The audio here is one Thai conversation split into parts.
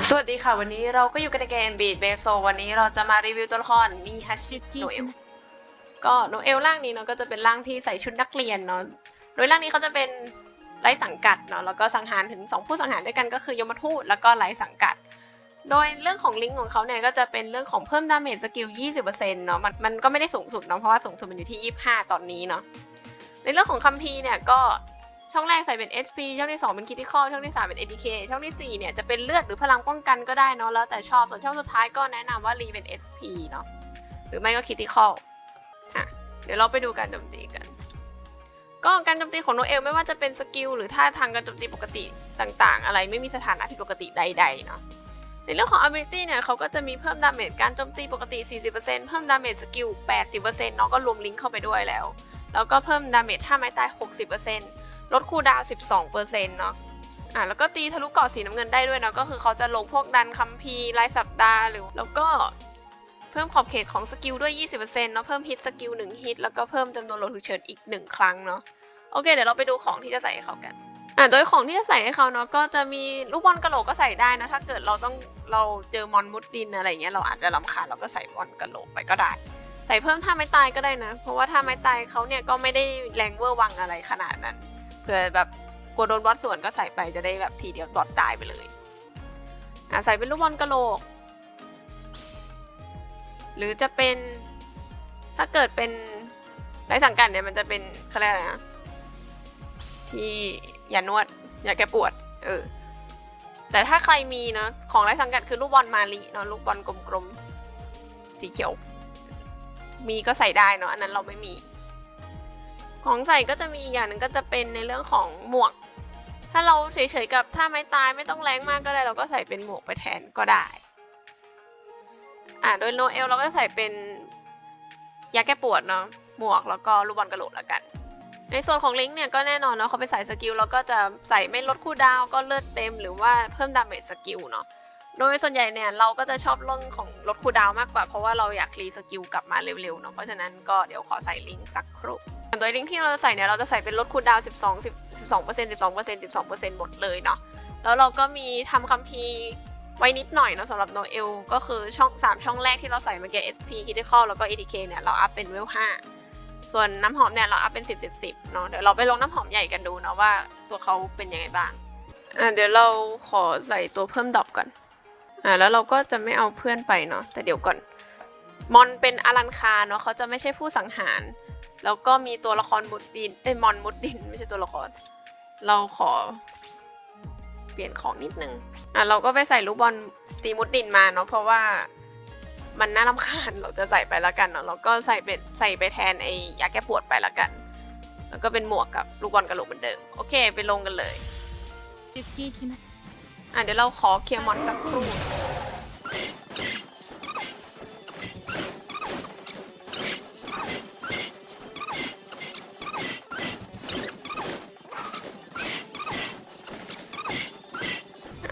สวัสดีค่ะ วันนี้เราก็อยู่กันในเกมบีดเบฟโซวันนี้เราจะมารีวิวตัวละครนีฮัชิโนเอลก็โนเอลร่างนี้เนาะก็จะเป็นร่างที่ใส่ชุดนักเรียนเนาะโดยร่างนี้เขาจะเป็นไร้สังกัดเนาะแล้วก็สังหารถึง 2 ผู้สังหารด้วยกันก็คือยมทูตแล้วก็ไร้สังกัด โดยเรื่องของลิงก์ของเขาเนี่ยก็จะเป็นเรื่องของเพิ่มดาเมจสกิล 20%เนาะมันมันก็ไม่ได้สูงสุดเนาะเพราะว่าสูงสุดมันอยู่ที่ 25 ตอนนี้เนาะในเรื่องของคัมภีร์เนี่ยก็ ช่องแรกใส่เป็น SP ช่องที่ 2 เป็น Critical ช่องที่ 3 เป็น ADK ช่องทีสี่ 4 เนี่ยจะเป็นเลือดหรือพลังป้องกันก็ได้เนาะแล้วแต่ชอบส่วนช่องสุดท้ายก็แนะนำว่ารีเป็น SP เนาะหรือไม่ก็ Critical อะเดี๋ยวเราไปดูการโจมตีกัน ก็การโจมตีของโนเอลไม่ว่าจะเป็นสกิลหรือท่าทางการโจมตีปกติต่างๆ อะไรไม่มีสถานะผิดปกติใดๆเนาะในเรื่องของ ability เนี่ยเขาก็จะมีเพิ่มดาเมจการโจมตีปกติ 40%เพิ่มดาเมจสกิล 80%เนาะก็รวมลิงก์เข้าไปด้วยแล้ว แล้วก็เพิ่มดาเมจท่าไม้ตาย 60% ลดคูดาวน์12%เนาะอะแล้วก็ตีทะลุเกาะสีน้ำเงินได้ด้วยเนาะก็คือเขาจะลงพวกดันคัมภีร์รายสัปดาห์หรือ แล้วก็เพิ่มขอบเขตของสกิลด้วย 20%เนาะเพิ่มฮิตสกิล1ฮิตแล้วก็เพิ่มจำนวนโหลดฉุกเฉินอีก 1 ครั้งเนาะโอเค เดี๋ยวเราไปดูของที่จะใส่ให้เขากันอะโดยของที่จะใส่ให้เขาเนาะก็จะมีลูกบอลกระโหลกก็ใส่ได้นะถ้าเกิดเราต้องเราเจอมอนมุดดินอะไรเงี้ยเราอาจจะลำคาญเราก็ใส่บอลกระโหลกไปก็ได้ ใส่เพิ่มท่าไม้ตายก็ได้นะ เพราะว่าท่าไม้ตายเขาเนี่ยก็ไม่ได้แรงเวอร์วังอะไรขนาดนั้น เผื่อแบบกลัวโดนบอสสวนก็ใส่ไปจะได้แบบทีเดียวบอสตายไปเลยอะใส่เป็นลูกบอลกระโหลก หรือจะเป็นถ้าเกิดเป็นไรสังกัดเนี่ยมันจะเป็นเขาเรียกอะไรนะที่อย่านวด อย่าแกปวด เออ แต่ถ้าใครมีเนาะของไร้สังกัดคือลูกบอลมาลีเนาะลูกบอลกลมๆสีเขียว มีก็ใส่ได้เนาะอันนั้นเราไม่มี ของใส่ก็จะมีอีกอย่างหนึ่งก็จะเป็นในเรื่องของหมวก ถ้าเราเฉยๆกับถ้าไม้ตายไม่ต้องแรงมากก็ได้ เราก็ใส่เป็นหมวกไปแทนก็ได้อ่าโดยโนเอลเราก็ใส่เป็นยาแก้ปวดเนาะหมวกแล้วก็ลูกบอลกระโหลกแล้วกัน ในส่วนของลิงก์เนี่ยก็แน่นอนเนาะเขาไปใส่สกิลแล้วก็จะใส่ไม่ลดคูลดาวก็เลือดเต็มหรือว่าเพิ่มดาเมจสกิลเนาะ โดยส่วนใหญ่เนี่ยเราก็จะชอบเรื่องของลดคูดาวมากกว่า เพราะว่าเราอยากรีสกิลกลับมาเร็วๆเนาะเพราะฉะนั้นก็เดี๋ยวขอใส่ลิงก์สักครู่โดยลิงก์ที่เราจะใส่เนี่ยเราจะใส่เป็นลดคูดาว 12 10 12% 12% 12%หมดเลยเนาะแล้วเราก็มีทำคัมภีร์ไว้นิดหน่อยเนาะสำหรับโนเอลก็คือช่อง 3 ช่องแรกที่เราใส่เมื่อกี้ SP Critical แล้วก็ ADK เนี่ยเราอัพเป็นเวล 5 ส่วนน้ำหอมเนี่ยเราอัพเป็น 10 10 10เนาะเดี๋ยวเราไปลงน้ำหอมใหญ่กันดูเนาะว่าตัวเขาเป็นยังไงบ้างอ่าเดี๋ยวเราขอใส่ตัวเพิ่มดอปก่อน อ่าแล้วเราก็จะไม่เอาเพื่อนไปเนาะแต่เดี๋ยวก่อน มอนเป็นอลันคาเนาะเขาจะไม่ใช่ผู้สังหาร แล้วก็มีตัวละครมุดดินเอ้ยมอนมุดดิน ไม่ใช่ตัวละคร เราขอ เปลี่ยนของนิดนึงอะเราก็ไปใส่ลูกบอลตีมุดดินมาเนาะเพราะว่ามันน่ารำคาญเราจะใส่ไปละกันเนาะเราก็ใส่ไปใส่ไปแทนไอ้ยาแก้ปวดไปละกัน แล้วก็เป็นหมวกกับลูกบอลกระโหลกเหมือนเดิม โอเค ไปลงกันเลย อะเดี๋ยวเราขอเคลียร์มอนสักครู่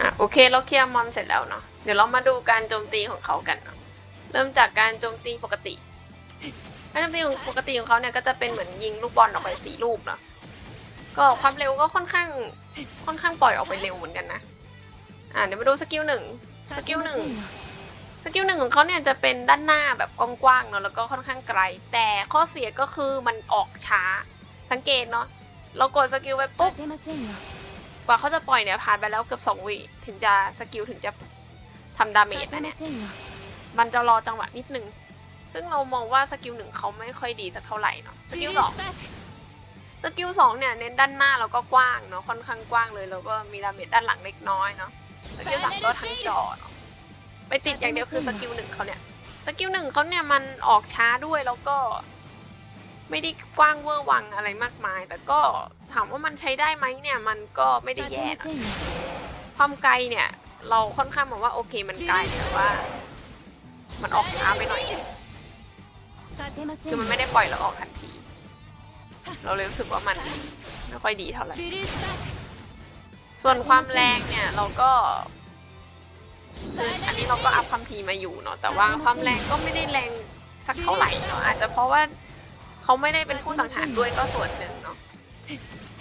อะโอเคเราเคลียร์มอนเสร็จแล้วเนาะเดี๋ยวเรามาดูการโจมตีของเขากันเนาะเริ่มจากการโจมตีปกติการโจมตีปกติของเขาเนี่ยก็จะเป็นเหมือนยิงลูกบอลออกไปสี่ลูกเนาะก็ความเร็วก็ค่อนข้างค่อนข้างปล่อยออกไปเร็วเหมือนกันนะ อ่าเดี๋ยวมาดูสกิลหนึ่งสกิลหนึ่งสกิลหนึ่งของเขาเนี่ยจะเป็นด้านหน้าแบบกว้างๆเนาะแล้วก็ค่อนข้างไกล แต่ข้อเสียก็คือมันออกช้าสังเกตเนาะเรากดสกิลไปปุ๊บกว่าเขาจะปล่อยเนี่ยผ่านไปแล้วเกือบ2วิถึงจะสกิลถึงจะทำดาเมจนะเนี่ยมันจะรอจังหวะนิดนึงซึ่งเรามองว่าสกิลหนึ่งเขาไม่ค่อยดีสักเท่าไหร่เนาะสกิลสองสกิลสองเนี่ยเน้นด้านหน้าแล้วก็กว้างเนาะค่อนข้างกว้างเลยแล้วก็มีดาเมจด้านหลังเล็กน้อยเนาะ สกิลสามก็ทั้งจอเไปติดอย่างเดียวคือสกิลหนึ่งเขาเนี่ย สกิลหนึ่งเขาเนี่ยมันออกช้าด้วยแล้วก็ ไม่ได้กว้างเวอร์วังอะไรมากมาย แต่ก็ถามว่ามันใช้ได้ไหมเนี่ย มันก็ไม่ได้แย่นะความไกลเนี่ย เราค่อนข้างบอกว่าโอเคมันไกลแต่ว่า มันออกช้าไปหน่อย คือมันไม่ได้ปล่อยเราออกทันที เราเลยรู้สึกว่ามันไม่ค่อยดีเท่าไหร่ ส่วนความแรงเนี่ยเราก็คืออันนี้เราก็อัพความภีร์มาอยู่เนาะแต่ว่าความแรงก็ไม่ได้แรงสักเท่าไหร่เนาะอาจจะเพราะว่าเขาไม่ได้เป็นผู้สังหารด้วยก็ส่วนหนึ่งเนาะ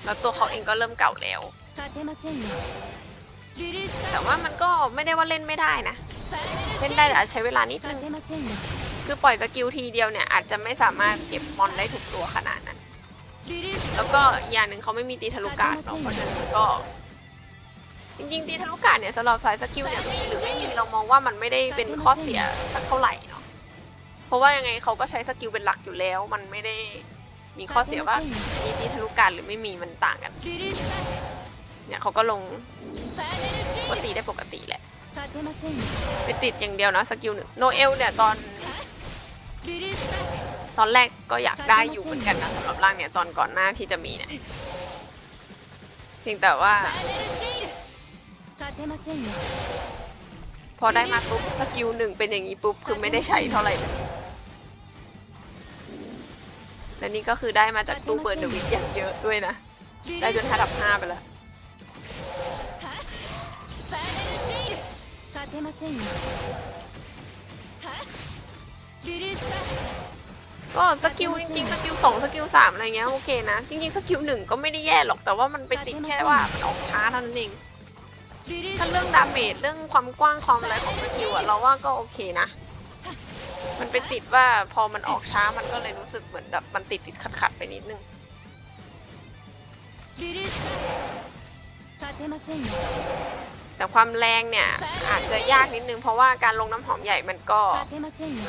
แล้วตัวเขาเองก็เริ่มเก่าแล้ว แต่ว่ามันก็ไม่ได้ว่าเล่นไม่ได้นะ เล่นได้แต่อาจใช้เวลานิดนึงคือปล่อยสกิลทีเดียวเนี่ยอาจจะไม่สามารถเก็บมอนได้ถูกตัวขนาดนั้น แล้วก็อย่างหนึ่งเขาไม่มีตีทะลุการเนาะเพราะฉะนั้นก็ จริงๆตีทะลุกาดเนี่ยสำหรับสายสกิลเนี่ยมีหรือไม่มีเรามองว่ามันไม่ได้เป็นข้อเสียสักเท่าไหร่เนาะเพราะว่ายังไงเขาก็ใช้สกิลเป็นหลักอยู่แล้ว มันไม่ได้มีข้อเสียว่ามีตีทะลุกาดหรือไม่มีมันต่างกันเนี่ยเขาก็ลงปกติได้ปกติแหละไปติดอย่างเดียวนะสกิลหนึ่งโนเอลเนี่ยตอน ตอนแรกก็อยากได้อยู่เหมือนกันนะสำหรับร่างเนี่ยตอนก่อนหน้าที่จะมีเนี่ยเพียงแต่ว่า พอได้มาปุ๊บสกิลหนึ่งเป็นอย่างนี้ปุ๊บคือไม่ได้ใช้เท่าไหร่เลยและนี่ก็คือได้มาจากตู้เบิร์ดเดวิดอย่างเยอะด้วยนะ ได้จนระดับ5ไปแล้วก็สกิลจริงๆสกิลสองสกิลสามอะไรเงี้ยโอเคนะ จริงๆสกิลหนึ่งก็ไม่ได้แย่หรอกแต่ว่ามันไปติดแค่ว่ามันออกช้าเท่านั้นเอง ถ้าเรื่องดาเมจเรื่องความกว้างความอะไรของสกิลอะเราว่าก็โอเคนะ มันไปติดว่าพอมันออกช้ามันก็เลยรู้สึกเหมือนแบบมันติดติดขัดขัดไปนิดนึงแต่ความแรงเนี่ยอาจจะยากนิดนึงเพราะว่าการลงน้ำหอมใหญ่มันก็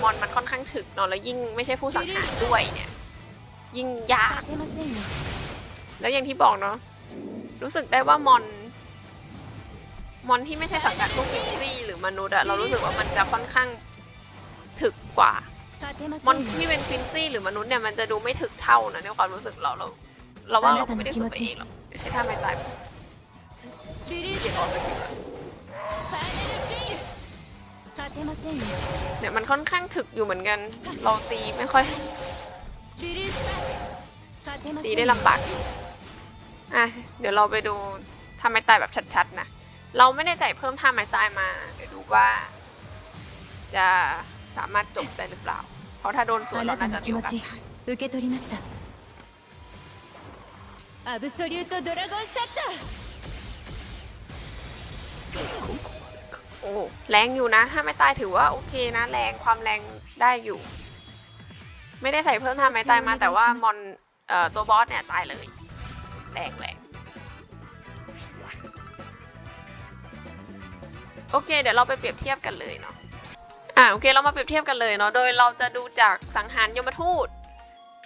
มอนมันค่อนข้างถึกเนาะแล้วยิ่งไม่ใช่ผู้สังหารด้วยเนี่ย ยิ่งยาก แล้วอย่างที่บอกเนาะรู้สึกได้ว่ามอน มอนที่ไม่ใช่สังกัดพวกฟิซี่หรือมนุษย์อะเรารู้สึกว่ามันจะค่อนข้างถึกกว่า มอนที่เป็นฟินซี่หรือมนุษย์เนี่ยมันจะดูไม่ถึกเท่านะในความรู้สึกเราเรา เราว่าเราไม่ได้สุดไปเองหรอกใช้ท่าไม่ตายเเนี่ยมันค่อนข้างถึกอยู่เหมือนกัน เราตีไม่ค่อย ตีได้ลำบากอะเดี๋ยวเราไปดูทำไมตายแบบชัดๆนะ เราไม่ได้ใส่เพิ่มท่าไม้ตายมา เดี๋ยวดูว่า จะสามารถจบได้หรือเปล่า เพราะถ้าโดนสวน あ เรา なた น่าจะ の มี 気 โอ 持 กาส ち受け取りましたアブソリュートドラゴンシャッター โอ้แรงอยู่นะ ถ้าไม่ตายถือว่าโอเคนะ แรงความแรงได้อยู่ ไม่ได้ใส่เพิ่มท่าไม้ตายมา แต่ว่ามอนเอ่อตัวบอสเนี่ยตายเลย แรงแรง โอเค เดี๋ยวเราไปเปรียบเทียบกันเลยเนาะอ่าโอเคเรามาเปรียบเทียบกันเลยเนาะโดยเราจะดูจากสังหารยมทูต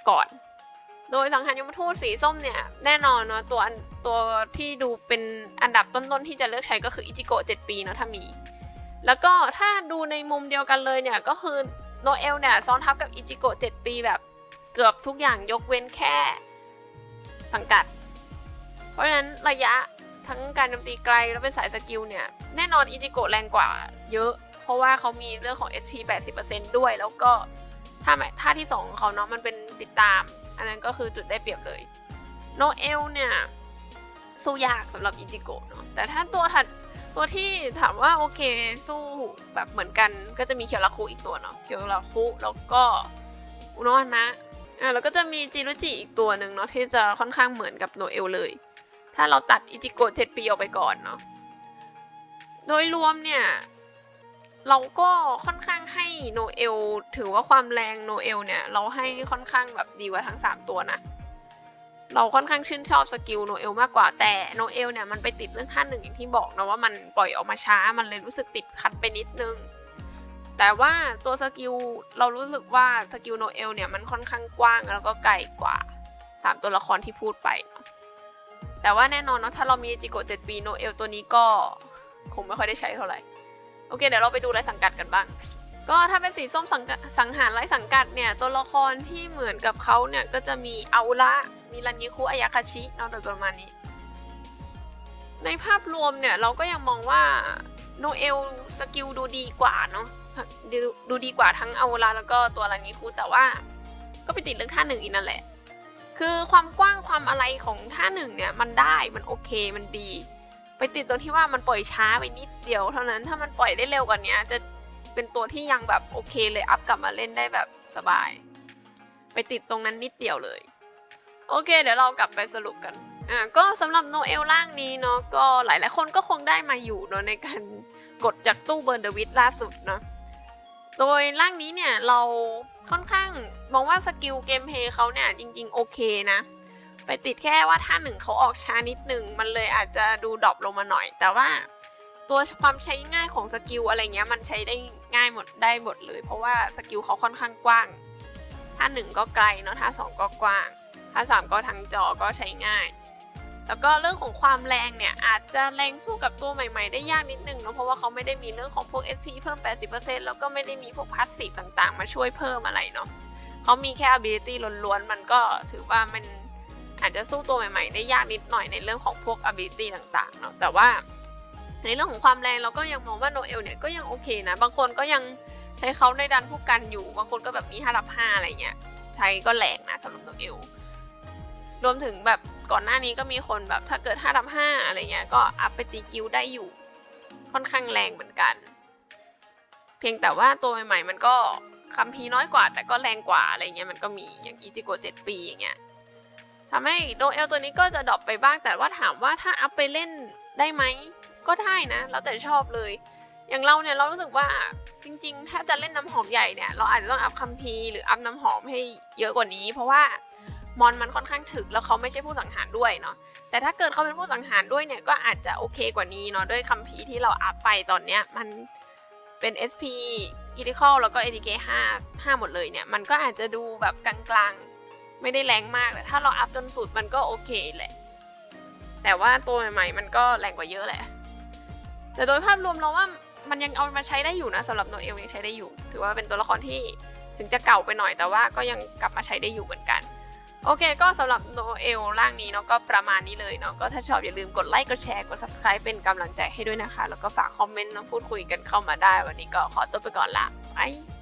ก่อน โดยสังหารยมทูตสีส้มเนี่ยแน่นอนเนาะตัวตัวที่ดูเป็นอันดับต้นๆที่จะเลือกใช้ก็คืออิจิโกะ7ปีเนาะถ้ามี แล้วก็ถ้าดูในมุมเดียวกันเลยเนี่ยก็คือโนเอลเนี่ยซ้อนทับกับอิจิโกะ7ปีแบบเกือบทุกอย่างยกเว้นแค่สังกัด เพราะฉะนั้นระยะ ทั้งการโจมตีไกลแล้วเป็นสายสกิลเนี่ย แน่นอนอิจิโกะแรงกว่าเยอะ เพราะว่าเขามีเรื่องของ SP 80%ด้วย แล้วก็ท่าหมท่าที่ 2 ของเขาเนาะมันเป็นติดตาม อันนั้นก็คือจุดได้เปรียบเลย โนเอลเนี่ย สู้ยากสำหรับอิจิโกะเนาะแต่ถ้าตัวถัดตัวที่ถามว่าโอเคสู้แบบเหมือนกันก็จะมีเคียวราคุอีกตัวเนาะเคียวราคุแล้วก็อุโนะฮานะอะแล้วก็จะมีจิรุจิอีกตัวหนึ่งเนาะที่จะค่อนข้างเหมือนกับโนเอลเลย ถ้าเราตัดอิจิโกะเจ็ดปีออกไปก่อนเนาะโดยรวมเนี่ย เราก็ค่อนข้างให้โนเอลถือว่าความแรงโนเอลเนี่ย เราให้ค่อนข้างแบบดีกว่าทั้ง 3 ตัวนะ เราค่อนข้างชื่นชอบสกิลโนเอลมากกว่าแต่โนเอลเนี่ยมันไปติดเรื่องท่าหนึ่งอย่างที่บอกนะว่ามันปล่อยออกมาช้ามันเลยรู้สึกติดขัดไปนิดนึงแต่ว่าตัวสกิลเรารู้สึกว่าสกิลโนเอลเนี่ยมันค่อนข้างกว้างแล้วก็ไกลกว่า 3 ตัวละครที่พูดไปเนอะ แต่ว่าแน่นอนเนาะถ้าเรามีจิโกะ7ปีโนเอลตัวนี้ก็คงไม่ค่อยได้ใช้เท่าไหร่ โอเค เดี๋ยวเราไปดูรายสังกัดกันบ้าง ก็ถ้าเป็นสีส้มสังสังหารไร้สังกัดเนี่ย ตัวละครที่เหมือนกับเขาเนี่ย ก็จะมีอาระมีรันยิคุอายาคาชิเนาะโดยประมาณนี้ ในภาพรวมเนี่ยเราก็ยังมองว่าโนเอลสกิลดูดีกว่าเนาะดูดูดีกว่าทั้งอาระแล้วก็ตัวรันยิคุแต่ว่าก็ไปติดเรื่องท่าหนึ่งอีกนั่นแหละ คือความกว้างความอะไรของท่าหนึ่งเนี่ยมันได้มันโอเคมันดี ไปติดตรงที่ว่ามันปล่อยช้าไปนิดเดียว เท่านั้นถ้ามันปล่อยได้เร็วกว่านี้จะเป็นตัวที่ยังแบบโอเคเลยอัพกลับมาเล่นได้แบบสบาย ไปติดตรงนั้นนิดเดียวเลย โอเค เดี๋ยวเรากลับไปสรุปกันอ่าก็สำหรับโนเอลร่างนี้เนาะก็หลายๆคนก็คงได้มาอยู่เนาะในการกดจากตู้เบิร์นเดวิดล่าสุดเนาะ โดยร่างนี้เนี่ยเราค่อนข้างมองว่าสกิลเกมเพย์เขาเนี่ยจริง ๆ โอเคนะ ไปติดแค่ว่าท่าหนึ่งเขาออกช้านิดหนึ่งมันเลยอาจจะดูดรอปลงมาหน่อย แต่ว่าตัวความใช้ง่ายของสกิลอะไรเงี้ยมันใช้ได้ง่ายหมดได้หมดเลย เพราะว่าสกิลเขาค่อนข้างกว้างท่าหนึ่งก็ไกลเนาะท่าสองก็กว้างท่าสามก็ทางจอก็ใช้ง่าย แล้วก็เรื่องของความแรงเนี่ยอาจจะแรงสู้กับตัวใหม่ ๆ ได้ยากนิดนึงเนาะเพราะว่าเขาไม่ได้มีเรื่องของพวก SP เพิ่ม 80%แล้วก็ไม่ได้มีพวกพาสซีฟต่างๆ มาช่วยเพิ่มอะไรเนาะเขามีแค่ ability ล้วนๆ มันก็ถือว่ามันอาจจะสู้ตัวใหม่ ๆ ได้ยากนิดหน่อยในเรื่องของพวก ability ต่างๆเนาะแต่ว่าในเรื่องของความแรงเราก็ยังมองว่าโนเอลเนี่ยก็ยังโอเคนะ บางคนก็ยังใช้เขาในดันผู้กันอยู่ บางคนก็แบบมี5รับ5อะไรเงี้ยใช้ก็แรงนะสำหรับโนเอลรวมถึงแบบ ก่อนหน้านี้ก็มีคนแบบถ้าเกิด5รับ5อะไรเงี้ยก็อัพไปตีกิลได้อยู่ ค่อนข้างแรงเหมือนกัน เพียงแต่ว่าตัวใหม่ๆ มันก็คัมภีน้อยกว่า แต่ก็แรงกว่าอะไรเงี้ยมันก็มีอย่างอีจิโกเจ็ดปีอย่างเงี้ยทำให้โนเอลตัวนี้ก็จะดรอปไปบ้างแต่ว่าถามว่าถ้าอัพไปเล่นได้ไหมก็ได้นะ แล้วแต่ชอบเลย อย่างเราเนี่ยเรารู้สึกว่าจริง ๆ ถ้าจะเล่นน้ำหอมใหญ่เนี่ยเราอาจจะต้องอัพคัมภีหรืออัพน้ำหอมให้เยอะกว่านี้ เพราะว่า มอนมันค่อนข้างถึกแล้วเขาไม่ใช่ผู้สังหารด้วยเนาะแต่ถ้าเกิดเขาเป็นผู้สังหารด้วยเนี่ยก็อาจจะโอเคกว่านี้เนาะด้วยคัมภีร์ที่เราอัพไปตอนเนี้ยมันเป็น SP critical แล้วก็ ATK 5 5 หมดเลยเนี่ยมันก็อาจจะดูแบบกลางๆ ไม่ได้แรงมากแต่ถ้าเราอัพจนสุดมันก็โอเคแหละ แต่ว่าตัวใหม่ๆ มันก็แรงกว่าเยอะแหละ แต่โดยภาพรวมเราว่ามันยังเอามาใช้ได้อยู่นะสำหรับโนเอลยังใช้ได้อยู่ ถือว่าเป็นตัวละครที่ถึงจะเก่าไปหน่อยแต่ว่าก็ยังกลับมาใช้ได้อยู่เหมือนกัน โอเค ก็สำหรับโนเอลร่างนี้เนาะก็ประมาณนี้เลยเนาะก็ถ้าชอบอย่าลืมกดไลค์กดแชร์กด subscribe เป็นกำลังใจให้ด้วยนะคะ แล้วก็ฝากคอมเมนต์มาพูดคุยกันเข้ามาได้ วันนี้ก็ขอตัวไปก่อนละ บาย